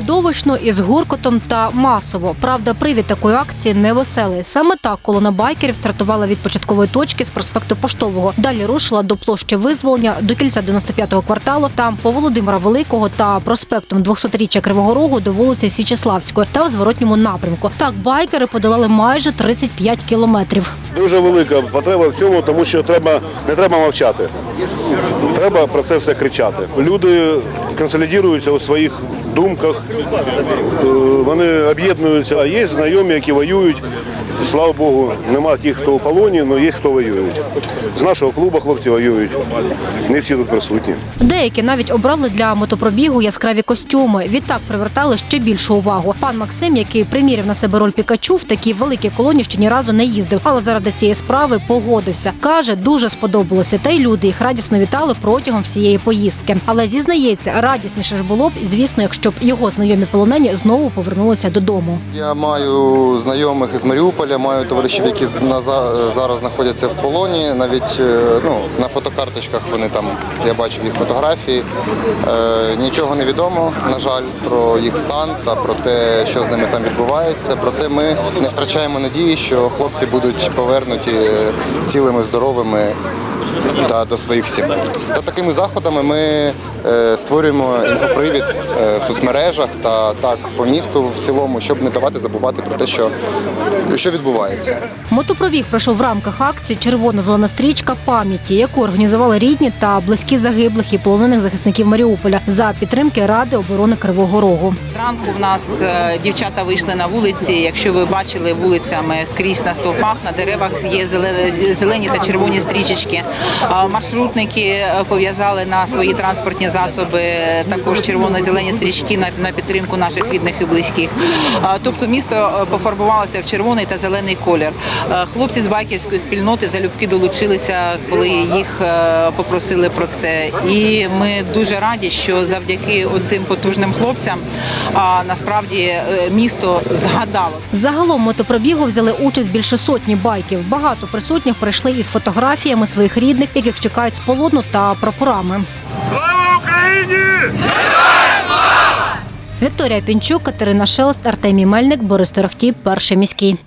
Видовищно із гуркотом та масово. Правда, привід такої акції невеселий. Саме так колона байкерів стартувала від початкової точки з проспекту Поштового. Далі рушила до площі визволення до кільця 95-го кварталу. Там по Володимира Великого та проспектом 200-річчя Кривого Рогу до вулиці Січеславської та в зворотньому напрямку. Так байкери подолали майже 35 кілометрів. Дуже велика потреба в цьому, тому що треба не треба мовчати. Треба про це все кричати. Люди консолідуються у своїх думках, е, вони об'єднуються. А є знайомі, які воюють. Слава Богу, нема тих, хто у полоні, але є хто воює. З нашого клубу хлопці воюють. Не всі тут присутні. Деякі навіть обрали для мотопробігу яскраві костюми. Відтак привертали ще більшу увагу. Пан Максим, який приміряв на себе роль Пікачу, в такій великій колоні ще ні разу не їздив, але заради цієї справи погодився. каже, дуже сподобалося. Та й люди їх радісно вітали протягом всієї поїздки. Але зізнається, радісніше ж було б, звісно, якщо б його знайомі полонені знову повернулися додому. Я маю знайомих із Маріуполя, маю товаришів, які зараз знаходяться в полоні. Навіть е, ну, на фотокарточках вони там, я бачив їх фотографії. Е, нічого не відомо, на жаль, про їх стан та про те, що з ними там відбувається. Проте ми не втрачаємо надії, що хлопці будуть повернуті е, цілими, здоровими та до своїх сімей. Та такими заходами ми е, створюємо інфопривід е, в соцмережах та так по місту в цілому, щоб не давати забувати про те, що, що відбувається. Мотопробіг пройшов в рамках акції Червоно-зелена стрічка пам'яті, яку організували рідні та близькі загиблих і полонених захисників Маріуполя за підтримки Ради оборони Кривого Рогу. Зранку в нас е, дівчата вийшли на вулиці. Якщо ви бачили вулицями скрізь на стовпах, на деревах є зеле- зелені та червоні стрічечки. Маршрутники е, пов'язали на свої транспортні засоби також червоно-зелені стрічки на, підтримку наших рідних і близьких. Тобто місто е, пофарбувалося в червоний та зелений колір. Е, Хлопці з байкерської спільноти залюбки долучилися, коли їх попросили про це. І ми дуже раді, що завдяки оцим потужним хлопцям насправді місто згадало Загалом мотопробігу взяли участь більше сотні байків. Багато присутніх прийшли із фотографіями своїх рідних, яких чекають з полону та прапорами. Слава Україні! Вікторія Пінчук, Катерина Шелест, Артемій Мельник, Борис Торохтій, перший міський.